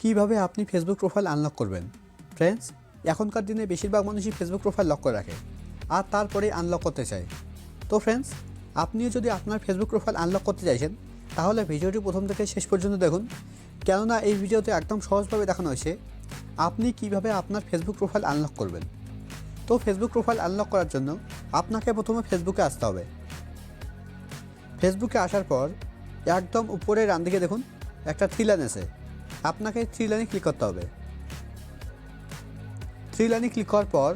কীভাবে আপনি Facebook profile unlock করবেন? ফ্রেন্ডস এখনকার দিনে বেশিরভাগ মানুষই ফেসবুক প্রোফাইল লক করে রাখে আর তারপরে আনলক করতে চায়। তো ফ্রেন্ডস আপনিও যদি আপনার ফেসবুক প্রোফাইল আনলক করতে চাইছেন, তাহলে ভিডিওটি প্রথম থেকে শেষ পর্যন্ত দেখুন। কেননা এই ভিডিওতে একদম সহজভাবে দেখানো হয়েছে আপনি কীভাবে আপনার ফেসবুক প্রোফাইল আনলক করবেন। তো ফেসবুক প্রোফাইল আনলক করার জন্য আপনাকে প্রথমে ফেসবুকে আসতে হবে। ফেসবুকে আসার পর একদম উপরে ডান দিকে দেখুন, একটা থ্রি লাইন আছে। আপনাকে থ্রি লাইনে ক্লিক করতে হবে। থ্রি লাইনে ক্লিক করার পর,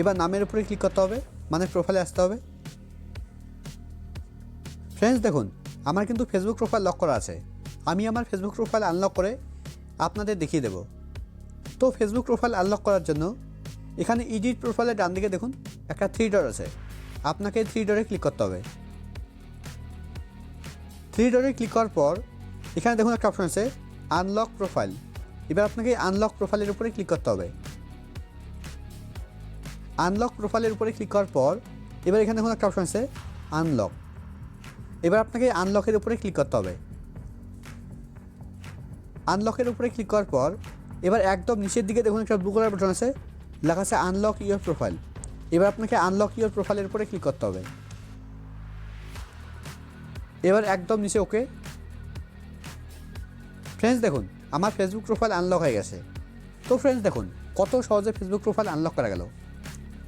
এবার নামের উপরে ক্লিক করতে হবে মানে প্রোফাইলে আসতে হবে। ফ্রেন্ডস দেখুন, আমার কিন্তু ফেসবুক প্রোফাইল লক করা আছে। আমি আমার ফেসবুক প্রোফাইল আনলক করে আপনাদের দেখিয়ে দেব। তো ফেসবুক প্রোফাইল আনলক করার জন্য এখানে এডিট প্রোফাইলের ডান দিকে দেখুন, একটা থ্রি ডট আছে। আপনাকে থ্রি ডটে ক্লিক করতে হবে। থ্রি ডটে ক্লিক করার পর, এখানে দেখুন একটা অপশন আছে আনলক প্রোফাইল এবার আপনাকে আনলক প্রোফাইলের উপরে ক্লিক করতে হবে। আনলক প্রোফাইলের উপরে ক্লিক করার পর, এবার এখানে দেখুন একটা অপশন আছে আনলক এবার আপনাকে আনলকের উপরে ক্লিক করতে হবে। আনলকের উপরে ক্লিক করার পর, এবার একদম নিচের দিকে দেখুন একটা ব্লু কালার বাটন আছে, লেখা আছে আনলক ইউর প্রোফাইল এবার আপনাকে আনলক ইউর প্রোফাইলের উপরে ক্লিক করতে হবে। এবার একদম নিচে ওকে ফ্রেন্ডস দেখুন, আমার ফেসবুক প্রোফাইল আনলক হয়ে গেছে। তো ফ্রেন্ডস দেখুন, কত সহজে ফেসবুক প্রোফাইল আনলক করা গেল।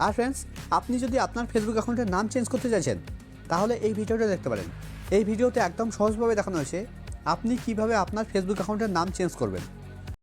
আর ফ্রেন্ডস আপনি যদি আপনার ফেসবুক অ্যাকাউন্টের নাম চেঞ্জ করতে চাইছেন, তাহলে এই ভিডিওটা দেখতে পারেন। এই ভিডিওতে একদম সহজভাবে দেখানো হয়েছে আপনি কীভাবে আপনার ফেসবুক অ্যাকাউন্টের নাম চেঞ্জ করবেন।